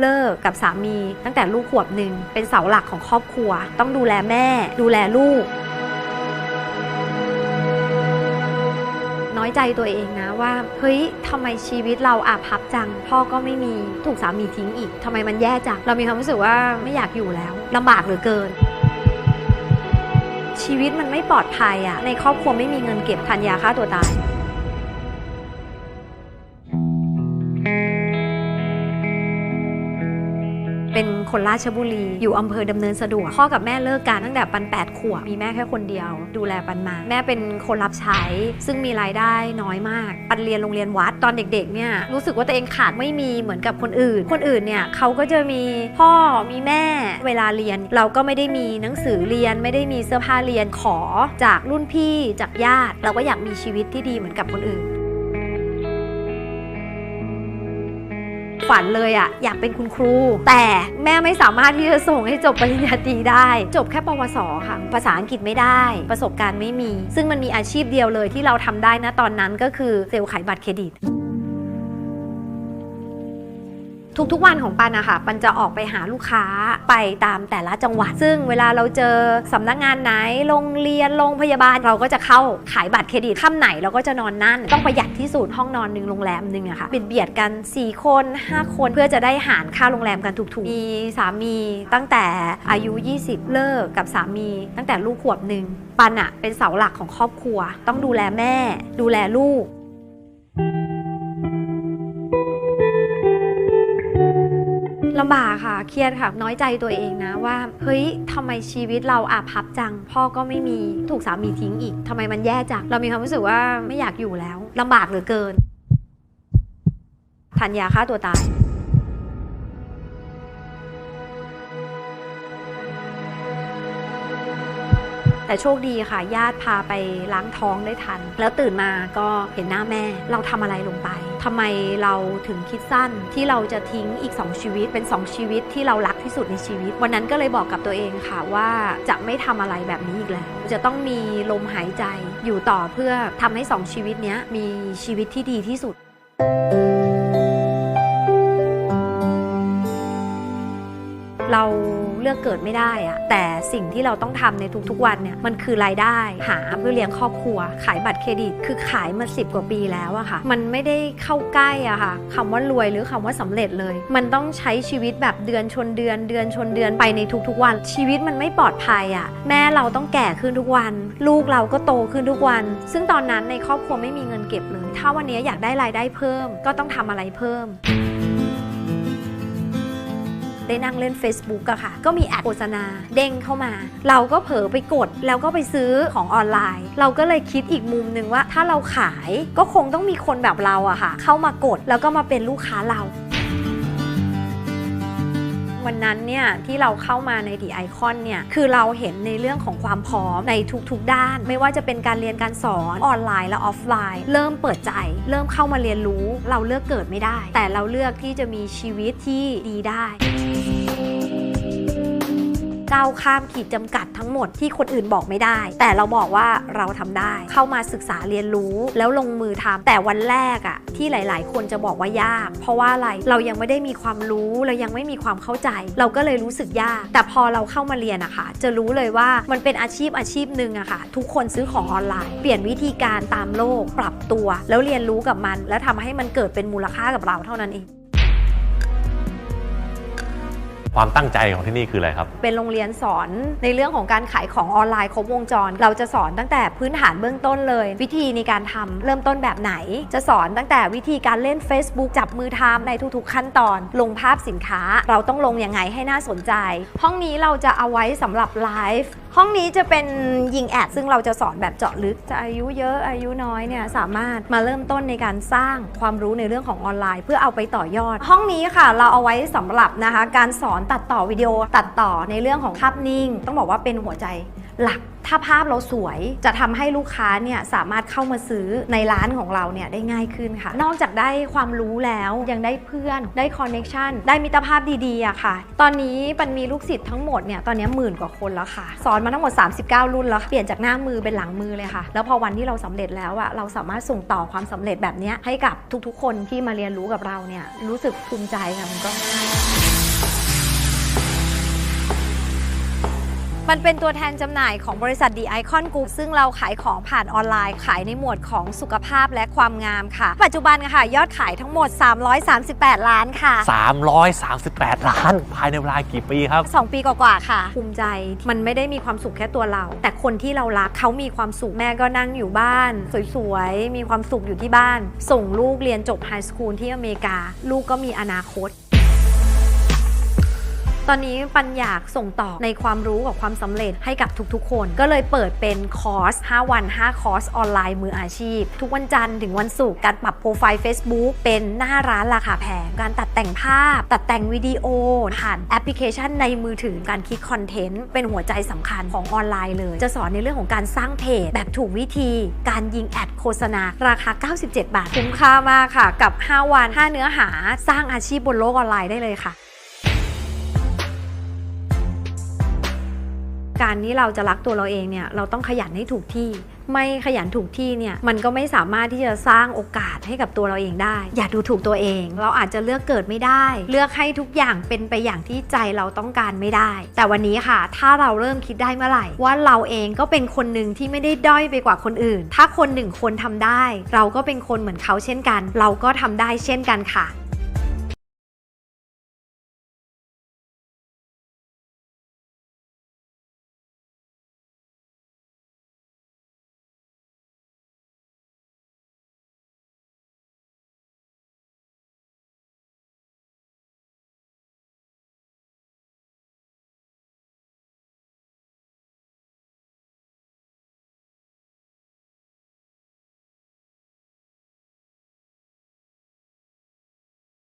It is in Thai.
เลิกกับสามีตั้งแต่ลูกขวบหนึ่งเป็นเสาหลักของครอบครัว ต้องดูแลแม่ ดูแลลูก น้อยใจตัวเองนะว่า เฮ้ยทำไมชีวิตเราอาภัพจัง พ่อก็ไม่มีถูกสามีทิ้งอีกทำไมมันแย่จัง เรามีความรู้สึกว่าไม่อยากอยู่แล้วลำบากเหลือเกิน ชีวิตมันไม่ปลอดภัยอะในครอบครัวไม่มีเงินเก็บทันยาฆ่าตัวตาย คนราชบุรี อยู่อำเภอดำเนินสะดวก พ่อกับแม่เลิกกันตั้งแต่ปัน 8 ขวบ มีแม่แค่คนเดียว ดูแลปันมา แม่เป็นคนรับใช้ ซึ่งมีรายได้น้อยมาก ปันเรียนโรงเรียนวัด ตอนเด็กๆ เนี่ยรู้สึกว่าตัวเองขาดไม่มีเหมือนกับคนอื่น คนอื่นเนี่ยเขาก็จะมีพ่อ มีแม่ เวลาเรียน เราก็ไม่ได้มีหนังสือเรียน ไม่ได้มีเสื้อผ้าเรียน ขอจากรุ่นพี่ จากญาติ เราก็อยากมีชีวิตที่ดีเหมือนกับคนอื่น ฝันเลยอะอยากเป็นคุณครู แต่แม่ไม่สามารถที่จะส่งให้จบปริญญาตรีได้ จบแค่ปวสค่ะ ภาษาอังกฤษไม่ได้ ประสบการณ์ไม่มี ซึ่งมันมีอาชีพเดียวเลยที่เราทำได้นะตอนนั้นก็คือเซลล์ขายบัตรเครดิต ทุกๆวันของปันอะค่ะปันจะออกไปหาลูกค้าไปตามแต่ละจังหวัด ซึ่งเวลาเราเจอสำนักงานไหน โรงเรียน โรงพยาบาล เราก็จะเข้าขายบัตรเครดิตค่ำไหนเราก็จะนอนนั่น ต้องประหยัดที่สุดห้องนอนหนึ่งโรงแรมหนึ่งอะค่ะเบียดเบียดกัน 4 คน 5 คนเพื่อจะได้หารค่าโรงแรมกันถูกๆ มีสามีตั้งแต่อายุ 20 เลิกกับสามี ตั้งแต่ลูกขวบหนึ่งปันอะเป็นเสาหลักของครอบครัว ต้องดูแลแม่ ดูแลลูก ลำบากค่ะ เครียดค่ะ น้อยใจตัวเองนะว่า เฮ้ยทำไมชีวิตเราอาภัพจัง พ่อก็ไม่มี ถูกสามีทิ้งอีก ทำไมมันแย่จัง เรามีความรู้สึกว่าไม่อยากอยู่แล้ว ลำบากเหลือเกินทันยาฆ่าตัวตาย แต่โชคดีค่ะ ญาติพาไปล้างท้องได้ทัน แล้วตื่นมาก็เห็นหน้าแม่ เราทำอะไรลงไปทำไมเราถึงคิดสั้นที่เราจะทิ้งอีก 2 ชีวิตเป็น 2 ชีวิตที่เรารักที่สุดในชีวิต วันนั้นก็เลยบอกกับตัวเองค่ะว่าจะไม่ทำอะไรแบบนี้อีกแล้ว จะต้องมีลมหายใจอยู่ต่อเพื่อทำให้ 2 ชีวิตนี้มีชีวิตที่ดีที่สุด เราเลือกเกิดไม่ได้อะแต่สิ่งที่เราต้องทำในทุกๆวันเนี่ยมันคือรายได้หาเพื่อเลี้ยงครอบครัว ขายบัตรเครดิต คือขายมาสิบกว่าปีแล้วอะค่ะ มันไม่ได้เข้าใกล้อะค่ะคำว่ารวยหรือคำว่าสำเร็จเลย มันต้องใช้ชีวิตแบบเดือนชนเดือน เดือนชนเดือนไปในทุกๆวัน ชีวิตมันไม่ปลอดภัยอะแม่เราต้องแก่ขึ้นทุกวัน ลูกเราก็โตขึ้นทุกวัน ซึ่งตอนนั้นในครอบครัวไม่มีเงินเก็บเลย ถ้าวันนี้อยากได้รายได้เพิ่ม ก็ต้องทำอะไรเพิ่ม ได้นั่งเล่น Facebook อะค่ะ ก็มีแอดโฆษณาเด้งเข้ามา เราก็เผลอไปกดแล้วก็ไปซื้อของออนไลน์ เราก็เลยคิดอีกมุมหนึ่งว่าถ้าเราขายก็คงต้องมีคนแบบเราอะค่ะ เข้ามากดแล้วก็มาเป็นลูกค้าเรา วันนั้นเนี่ยที่เราเข้ามาในดีไอคอนเนี่ยคือเราเห็นในเรื่องของความพร้อมในทุกๆ ด้าน ไม่ว่าจะเป็นการเรียนการสอนออนไลน์และออฟไลน์ เริ่มเปิดใจ เริ่มเข้ามาเรียนรู้ เราเลือกเกิดไม่ได้ แต่เราเลือกที่จะมีชีวิตที่ดีได้ ก้าวข้ามขีดจำกัดทั้งหมดที่คนอื่นบอกไม่ได้ แต่เราบอกว่าเราทำได้ เข้ามาศึกษาเรียนรู้แล้วลงมือทำแต่วันแรกอะที่หลาย ๆ คนจะบอกว่ายาก เพราะว่าอะไรเรายังไม่ได้มีความรู้เรายังไม่มีความเข้าใจ เราก็เลยรู้สึกยาก แต่พอเราเข้ามาเรียนอะค่ะ จะรู้เลยว่ามันเป็นอาชีพอาชีพหนึ่งอะค่ะ ทุกคนซื้อของออนไลน์ เปลี่ยนวิธีการตามโลกปรับตัว แล้วเรียนรู้กับมัน แล้วทำให้มันเกิดเป็นมูลค่ากับเราเท่านั้นเอง ความตั้งใจของที่นี่คืออะไรครับ เป็นโรงเรียนสอนในเรื่องของการขายของออนไลน์ครบวงจร เราจะสอนตั้งแต่พื้นฐานเบื้องต้นเลย วิธีในการทำเริ่มต้นแบบไหน จะสอนตั้งแต่วิธีการเล่น Facebook จับมือทำในทุกๆขั้นตอน ลงภาพสินค้า เราต้องลงยังไงให้น่าสนใจ ห้องนี้เราจะเอาไว้สำหรับไลฟ์ห้องนี้จะเป็นยิงแอดซึ่งเราจะสอนแบบเจาะลึกจะอายุเยอะอายุน้อยเนี่ยสามารถมาเริ่มต้นในการสร้างความรู้ในเรื่องของออนไลน์ เพื่อเอาไปต่อยอด ห้องนี้ค่ะ เราเอาไว้สำหรับนะคะ การสอนตัดต่อวิดีโอตัดต่อในเรื่องของภาพนิ่ง ต้องบอกว่าเป็นหัวใจ หลักถ้าภาพเราสวยจะทำให้ลูกค้าเนี่ยสามารถเข้ามาซื้อในร้านของเราเนี่ยได้ง่ายขึ้นค่ะ นอกจากได้ความรู้แล้วยังได้เพื่อนได้คอนเน็ชันได้มิตรภาพดีๆอะค่ะ ตอนนี้ปันมีลูกศิษย์ทั้งหมดเนี่ยตอนนี้หมื่นกว่าคนแล้วค่ะ สอนมาทั้งหมด 39 รุ่นแล้วเปลี่ยนจากหน้ามือเป็นหลังมือเลยค่ะ แล้วพอวันที่เราสำเร็จแล้วอะเราสามารถส่งต่อความสำเร็จแบบนี้ให้กับทุกๆ คนที่มาเรียนรู้กับเราเนี่ยรู้สึกภูมิใจค่ะมันก็ มันเป็นตัวแทนจำหน่ายของบริษัท The Icon Group ซึ่งเราขายของผ่านออนไลน์ ขายในหมวดของสุขภาพและความงามค่ะ ปัจจุบันค่ะ ยอดขายทั้งหมด 338 ล้านค่ะ 338 ล้าน ภายในเวลากี่ปีครับ 2 ปีกว่าๆค่ะภูมิใจ มันไม่ได้มีความสุขแค่ตัวเรา แต่คนที่เรารักเขามีความสุขแม่ก็นั่งอยู่บ้าน สวยๆ มีความสุขอยู่ที่บ้าน ส่งลูกเรียนจบไฮสคูลที่อเมริกา ลูกก็มีอนาคต ตอนนี้ปัญอยากส่งต่อในความรู้กับความสำเร็จให้กับทุกๆ คน ก็เลยเปิดเป็นคอร์ส 5 วัน 5 คอร์สออนไลน์มืออาชีพ ทุกวันจันทร์ถึงวันศุกร์การปรับโปรไฟล์ Facebook เป็นหน้าร้านราคาแพง การตัดแต่งภาพ ตัดแต่งวิดีโอ ผ่านแอปพลิเคชันในมือถือการคิดคอนเทนต์เป็นหัวใจสำคัญของออนไลน์เลย จะสอนในเรื่องของการสร้างเพจแบบถูกวิธี การยิงแอดโฆษณา ราคา 97 บาท คุ้มค่ามากค่ะ กับ 5 วัน 5 เนื้อหา สร้างอาชีพบนโลกออนไลน์ได้เลยค่ะ การที่เราจะรักตัวเราเองเนี่ยเราต้องขยันให้ถูกที่ ไม่ขยันถูกที่เนี่ยมันก็ไม่สามารถที่จะสร้างโอกาสให้กับตัวเราเองได้ อย่าดูถูกตัวเอง เราอาจจะเลือกเกิดไม่ได้ เลือกให้ทุกอย่างเป็นไปอย่างที่ใจเราต้องการไม่ได้ แต่วันนี้ค่ะ ถ้าเราเริ่มคิดได้เมื่อไหร่ ว่าเราเองก็เป็นคนหนึ่งที่ไม่ได้ด้อยไปกว่าคนอื่น ถ้าคนหนึ่งคนทำได้ เราก็เป็นคนเหมือนเขาเช่นกัน เราก็ทำได้เช่นกันค่ะ